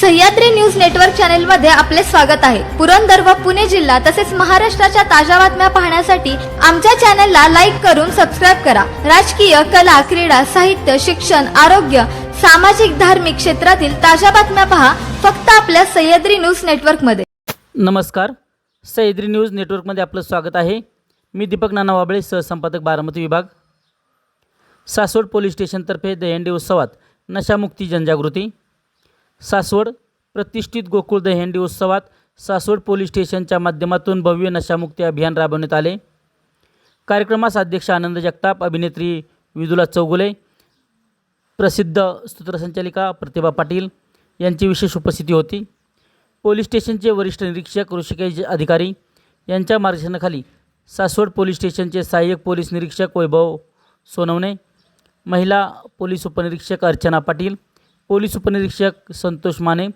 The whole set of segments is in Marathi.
सह्याद्री न्यूज नेटवर्क चॅनलमध्ये आपले स्वागत आहे. पुरंदर व पुणे जिल्हा तसेच महाराष्ट्राच्या ताज्या बातम्या पाहण्यासाठी आमच्या चॅनलला लाईक करून सबस्क्राईब करा. राजकीय कला क्रीडा साहित्य शिक्षण आरोग्य सामाजिक धार्मिक क्षेत्रातील ताज्या बातम्या पहा फक्त आपल्या सह्याद्री न्यूज नेटवर्कमध्ये नमस्कार. सह्याद्री न्यूज नेटवर्कमध्ये आपलं स्वागत आहे. मी दीपक नाना वाबळे सहसंपादक बारामती विभाग. सासवड पोलीस स्टेशनतर्फे दहीहंडी उत्सवात नशामुक्ती जनजागृती. सासवड प्रतिष्ठित गोकुळ दहेंडी उत्सवात सासवड पोलीस स्टेशनच्या माध्यमातून भव्य नशामुक्ती अभियान राबवण्यात आले. कार्यक्रमास अध्यक्ष आनंद जगताप अभिनेत्री विदुला चौगुले प्रसिद्ध सूत्रसंचालिका प्रतिभा पाटील यांची विशेष उपस्थिती होती. पोलीस स्टेशनचे वरिष्ठ निरीक्षक ऋषिकेश अधिकारी यांच्या मार्गदर्शनाखाली सासवड पोलीस स्टेशनचे सहाय्यक पोलीस निरीक्षक वैभव सोनवणे महिला पोलीस उपनिरीक्षक अर्चना पाटील पोलीस उपनिरीक्षक संतोष माने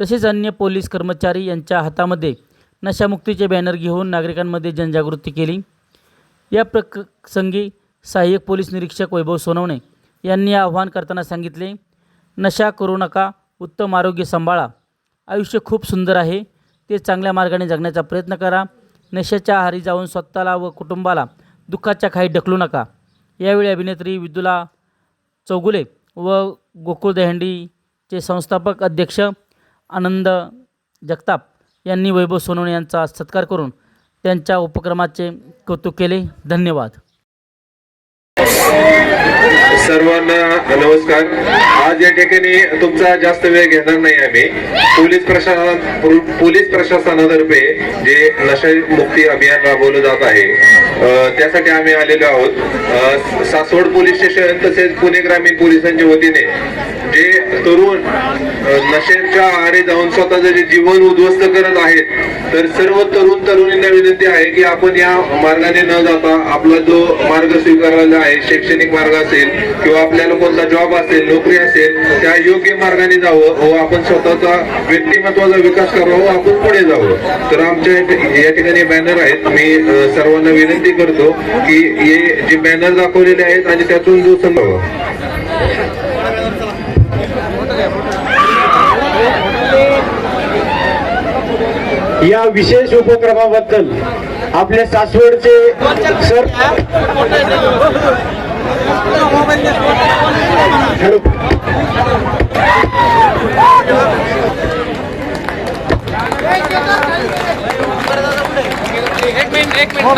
तसेच अन्य पोलीस कर्मचारी यांच्या हातामध्ये नशामुक्तीचे बॅनर घेऊन नागरिकांमध्ये जनजागृती केली. या प्रसंगी सहाय्यक पोलीस निरीक्षक वैभव सोनवणे यांनी आव्हान करताना सांगितले नशा करू नका उत्तम आरोग्य सांभाळा. आयुष्य खूप सुंदर आहे. ते चांगल्या मार्गाने जगण्याचा प्रयत्न करा. नशेच्या आहारी जाऊन स्वतःला व कुटुंबाला दुःखाच्या खाई ढकलू नका. यावेळी अभिनेत्री विदुला चौगुले व गोकुळ दहंडीचे संस्थापक अध्यक्ष आनंद जगताप यांनी वैभव सोनवणे यांचा सत्कार करून त्यांच्या उपक्रमाचे कौतुक केले. धन्यवाद. सर्वांना नमस्कार. आज या ठिकाणी तुमचा जास्त वेळ घेणार नाही आम्ही. पोलीस प्रशासन पोलीस प्रशासनातर्फे जे नशा मुक्ती अभियान राबवलं जात आहे त्यासाठी आम्ही आलेलो आहोत. सासवड पोलीस स्टेशन तसेच पुणे ग्रामीण पोलिसांच्या वतीने जे तरुण नशेच्या आहारी जाऊन स्वतःचं जे जीवन उद्ध्वस्त करत आहेत तर सर्व तरुण तरुणींना विनंती आहे की आपण या मार्गाने न जाता आपला जो मार्ग स्वीकारलेला आहे शैक्षणिक मार्ग असेल किंवा आपल्याला कोणता जॉब असेल नोकरी असेल त्या योग्य मार्गाने जावं व आपण स्वतःचा व्यक्तिमत्वाचा विकास करावा व आपण पुढे जावं. तर आमच्या इथे- या ठिकाणी बॅनर आहेत. मी सर्वांना विनंती करतो की हे जे बॅनर दाखवलेले आहेत आणि त्यातून जो संदर्भ या विशेष उपक्रमाबद्दल आपले सासवडचे सर हॅलो. એક મિનિટ એક મિનિટ